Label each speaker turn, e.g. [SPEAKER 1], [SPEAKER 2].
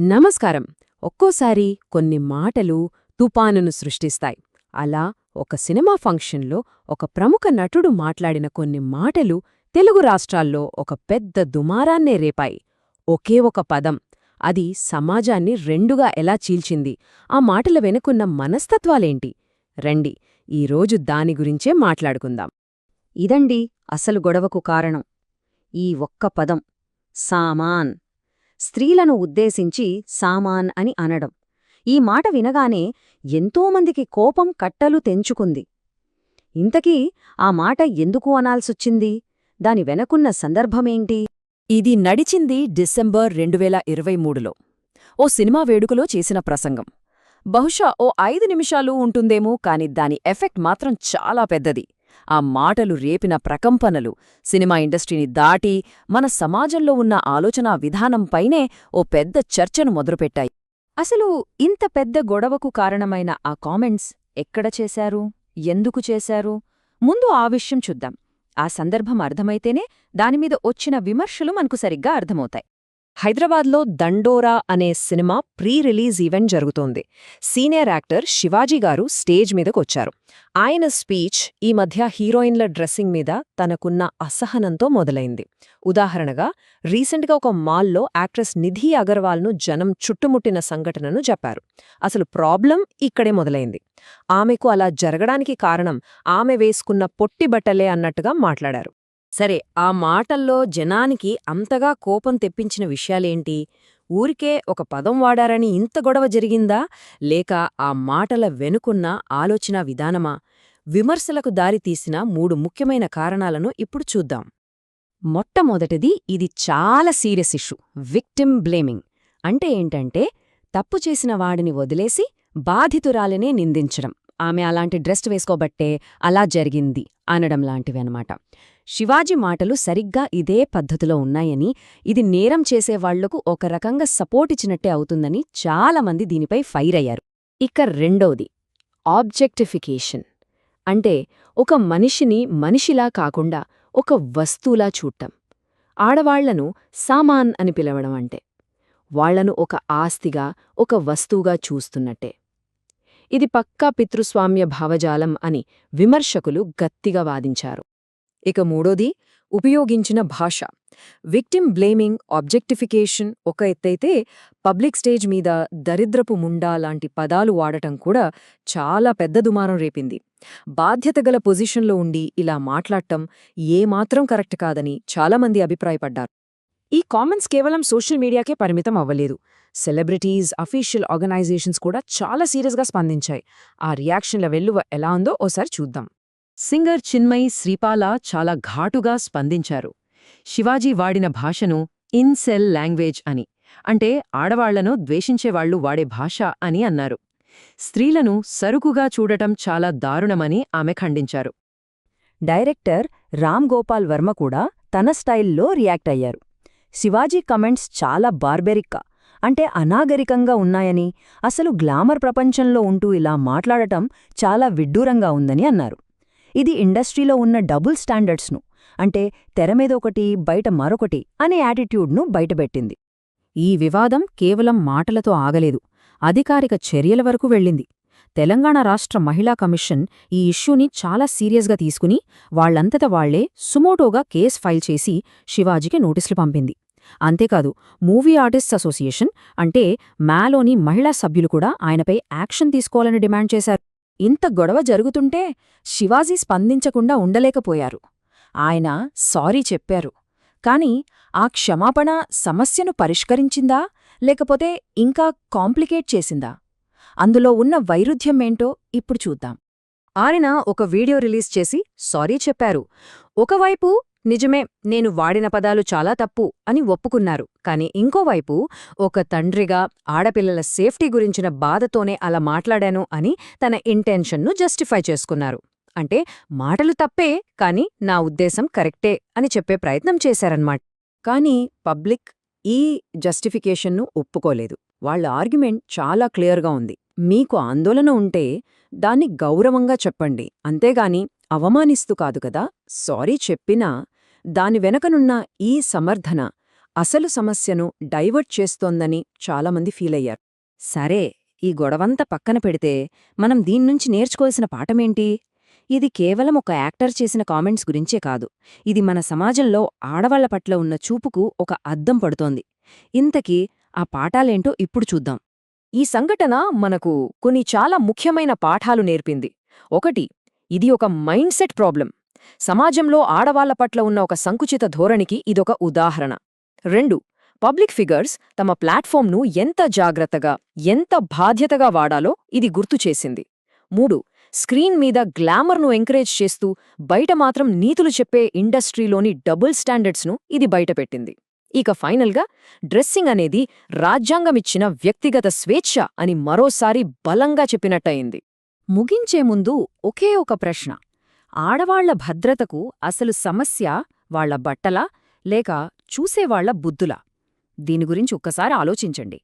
[SPEAKER 1] నమస్కారం. ఒక్కోసారి కొన్ని మాటలు తుపానును సృష్టిస్తాయి. అలా ఒక సినిమా ఫంక్షన్లో ఒక ప్రముఖ నటుడు మాట్లాడిన కొన్ని మాటలు తెలుగు రాష్ట్రాల్లో ఒక పెద్ద దుమారాన్నే రేపాయి. ఒకే ఒక పదం. అది సమాజాన్ని రెండుగా ఎలా చీల్చింది? ఆ మాటల వెనుకున్న మనస్తత్వాలేంటి? రండి ఈరోజు దాని గురించే మాట్లాడుకుందాం.
[SPEAKER 2] ఇదండి అసలు గొడవకు కారణం. ఈ ఒక్క పదం సామాన్. స్త్రీలను ఉద్దేశించి సామాన్ అని అనడం. ఈ మాట వినగానే ఎంతోమందికి కోపం కట్టలు తెంచుకుంది. ఇంతకీ ఆ మాట ఎందుకు అనాల్సొచ్చింది? దాని వెనకున్న సందర్భమేంటి?
[SPEAKER 1] ఇది నడిచింది డిసెంబర్ రెండువేల ఇరవై మూడులో. ఓ సినిమా వేడుకలో చేసిన ప్రసంగం. బహుశా ఓ ఐదు నిమిషాలు ఉంటుందేమో కాని దాని ఎఫెక్ట్ మాత్రం చాలా పెద్దది. ఆ మాటలు రేపిన ప్రకంపనలు. సినిమా ఇండస్ట్రీని దాటి మన సమాజంలో ఉన్న ఆలోచనా విధానంపైనే ఓ పెద్ద చర్చను మొదలుపెట్టాయి. అసలు ఇంత పెద్ద గొడవకు కారణమైన ఆ కామెంట్స్ ఎక్కడ చేశారు? ఎందుకు చేశారు? ముందు ఆ విషయం చూద్దాం. ఆ సందర్భం అర్థమైతేనే దానిమీద వచ్చిన విమర్శలు మనకు సరిగ్గా అర్థమవుతాయి. హైదరాబాద్లో దండోరా అనే సినిమా ప్రీ రిలీజ్ ఈవెంట్ జరుగుతోంది. సీనియర్ యాక్టర్ శివాజీ గారు స్టేజ్ మీదకొచ్చారు. ఆయన స్పీచ్ ఈ మధ్య హీరోయిన్ల డ్రెస్సింగ్ మీద తనకున్న అసహనంతో మొదలైంది. ఉదాహరణగా రీసెంట్గా ఒక మాల్లో యాక్ట్రెస్ నిధి అగర్వాల్ను జనం చుట్టుముట్టిన సంఘటనను చెప్పారు. అసలు ప్రాబ్లం ఇక్కడే మొదలైంది. ఆమెకు అలా జరగడానికి కారణం ఆమె వేసుకున్న పొట్టి బట్టలే అన్నట్టుగా మాట్లాడారు. సరే ఆ మాటల్లో జనానికి అంతగా కోపం తెప్పించిన విషయాలేంటి? ఊరికే ఒక పదం వాడారని ఇంత గొడవ జరిగిందా? లేక ఆ మాటల వెనుకున్న ఆలోచన విధానమా? విమర్శలకు దారితీసిన మూడు ముఖ్యమైన కారణాలను ఇప్పుడు చూద్దాం. మొట్టమొదటిది ఇది చాలా సీరియస్ ఇష్యూ విక్టిమ్ బ్లేమింగ్. అంటే ఏంటంటే తప్పు చేసిన వాడిని వదిలేసి బాధితురాలినే నిందించడం. ఆమె అలాంటి డ్రెస్ వేసుకోబట్టే అలా జరిగింది అనడం లాంటివన్నమాట శివాజీ మాటలు సరిగ్గా ఇదే పద్ధతిలో ఉన్నాయని ఇది నేరం చేసేవాళ్ళకు ఒక రకంగా సపోర్ట్ ఇచ్చినట్టే అవుతుందని చాలామంది దీనిపై ఫైర్ అయ్యారు. ఇక రెండోది ఆబ్జెక్టిఫికేషన్. అంటే ఒక మనిషిని మనిషిలా కాకుండా ఒక వస్తువులా చూడటం. ఆడవాళ్ళను సామాన్ అని పిలవడం అంటే వాళ్ళను ఒక ఆస్తిగా ఒక వస్తువుగా చూస్తున్నట్టే. ఇది పక్కా పితృస్వామ్య భావజాలం అని విమర్శకులు గట్టిగా వాదించారు. ఇక మూడోది ఉపయోగించిన భాష. విక్టిమ్ బ్లేమింగ్ ఆబ్జెక్టిఫికేషన్ ఒక ఎత్తైతే పబ్లిక్ స్టేజ్ మీద దరిద్రపు ముండా లాంటి పదాలు వాడటం కూడా చాలా పెద్ద దుమారం రేపింది. బాధ్యత గల పొజిషన్లో ఉండి ఇలా మాట్లాడటం ఏమాత్రం కరెక్ట్ కాదని చాలామంది అభిప్రాయపడ్డారు. ఈ కామెంట్స్ కేవలం సోషల్ మీడియాకే పరిమితం అవ్వలేదు. సెలబ్రిటీస్ అఫీషియల్ ఆర్గనైజేషన్స్ కూడా చాలా సీరియస్గా స్పందించాయి. ఆ రియాక్షన్ల వెల్లువ ఎలా ఉందో ఓసారి చూద్దాం. సింగర్ చిన్మయి శ్రీపాల చాలా ఘాటుగా స్పందించారు. శివాజీ వాడిన భాషను ఇన్సెల్ లాంగ్వేజ్ అని అంటే ఆడవాళ్ళను ద్వేషించేవాళ్ళు వాడే భాష అని అన్నారు. స్త్రీలను సరుకుగా చూడటం చాలా దారుణమని ఆమె ఖండించారు. డైరెక్టర్ రామ్ గోపాల్ వర్మ కూడా తన స్టైల్లో రియాక్ట్ అయ్యారు. శివాజీ కమెంట్స్ చాలా బార్బెరిక్క. అంటే అనాగరికంగా ఉన్నాయని అసలు గ్లామర్ ప్రపంచంలో ఉంటూ ఇలా మాట్లాడటం చాలా విడ్డూరంగా ఉందని అన్నారు. ఇది ఇండస్ట్రీలో ఉన్న డబుల్ స్టాండర్డ్స్ను అంటే తెరమీదొకటి బయట మరొకటి అనే యాటిట్యూడ్ను బయటపెట్టింది. ఈ వివాదం కేవలం మాటలతో ఆగలేదు. అధికారిక చర్యల వరకు వెళ్ళింది. తెలంగాణ రాష్ట్ర మహిళా కమిషన్ ఈ ఇష్యూని చాలా సీరియస్గా తీసుకుని వాళ్ళంతట వాళ్ళే సుమోటోగా కేస్ ఫైల్ చేసి శివాజీకి నోటీసులు పంపింది. అంతేకాదు మూవీ ఆర్టిస్ట్స్ అసోసియేషన్ అంటే మ్యాలోని మహిళా సభ్యులు కూడా ఆయనపై యాక్షన్ తీసుకోవాలని డిమాండ్ చేశారు. ఇంత గొడవ జరుగుతుంటే శివాజీ స్పందించకుండా ఉండలేకపోయారు. ఆయన సారీ చెప్పారు. కాని ఆ క్షమాపణ సమస్యను పరిష్కరించిందా లేకపోతే ఇంకా కాంప్లికేట్ చేసిందా? అందులో ఉన్న వైరుధ్యమేంటో ఇప్పుడు చూద్దాం. ఆయన ఒక వీడియో రిలీజ్ చేసి సారీ చెప్పారు. ఒకవైపు నిజమే నేను వాడిన పదాలు చాలా తప్పు అని ఒప్పుకున్నారు. కాని ఇంకోవైపు ఒక తండ్రిగా ఆడపిల్లల సేఫ్టీ గురించిన బాధతోనే అలా మాట్లాడాను అని తన ఇంటెన్షన్ను జస్టిఫై చేసుకున్నారు. అంటే మాటలు తప్పే కాని నా ఉద్దేశం కరెక్టే అని చెప్పే ప్రయత్నం చేశారన్నమాట. కాని పబ్లిక్ ఈ జస్టిఫికేషన్ను ఒప్పుకోలేదు. వాళ్ళ ఆర్గ్యుమెంట్ చాలా క్లియర్గా ఉంది. మీకు ఆందోళన ఉంటే దాన్ని గౌరవంగా చెప్పండి. అంతేగాని అవమానిస్తూ కాదు కదా? సారీ చెప్పినా దాని వెనకనున్న ఈ సమర్థన అసలు సమస్యను డైవర్ట్ చేస్తోందని చాలామంది ఫీలయ్యారు
[SPEAKER 2] సరే ఈ గొడవంతా పక్కన పెడితే మనం దీన్నుంచి నేర్చుకోవాల్సిన పాఠమేంటి? ఇది కేవలం ఒక యాక్టర్ చేసిన కామెంట్స్ గురించే కాదు. ఇది మన సమాజంలో ఆడవాళ్ళ పట్ల ఉన్న చూపుకు ఒక అద్దం పడుతోంది. ఇంతకీ ఆ పాఠాలేంటో ఇప్పుడు చూద్దాం.
[SPEAKER 1] ఈ సంఘటన మనకు కొన్ని చాలా ముఖ్యమైన పాఠాలు నేర్పింది. ఒకటి ఇది ఒక మైండ్ సెట్ ప్రాబ్లం సమాజంలో ఆడవాళ్ళ పట్ల ఉన్న ఒక సంకుచిత ధోరణికి ఇదొక ఉదాహరణ. రెండు పబ్లిక్ ఫిగర్స్ తమ ప్లాట్ఫామ్ను ఎంత జాగ్రత్తగా ఎంత బాధ్యతగా వాడాలో ఇది గుర్తు చేసింది. మూడు స్క్రీన్ మీద గ్లామర్ను ఎంకరేజ్ చేస్తూ బయట మాత్రం నీతులు చెప్పే ఇండస్ట్రీలోని డబుల్ స్టాండర్డ్స్ను ఇది బయటపెట్టింది. ఇక ఫైనల్గా డ్రెస్సింగ్ అనేది రాజ్యాంగమిచ్చిన వ్యక్తిగత స్వేచ్ఛ అని మరోసారి బలంగా చెప్పినట్టయింది.
[SPEAKER 2] ముగించే ముందు ఒకే ఒక ప్రశ్న. ఆడవాళ్ళ భద్రతకు అసలు సమస్య వాళ్ళ బట్టలా లేక చూసేవాళ్ళ బుద్ధులా? దీని గురించి ఒక్కసారి ఆలోచించండి.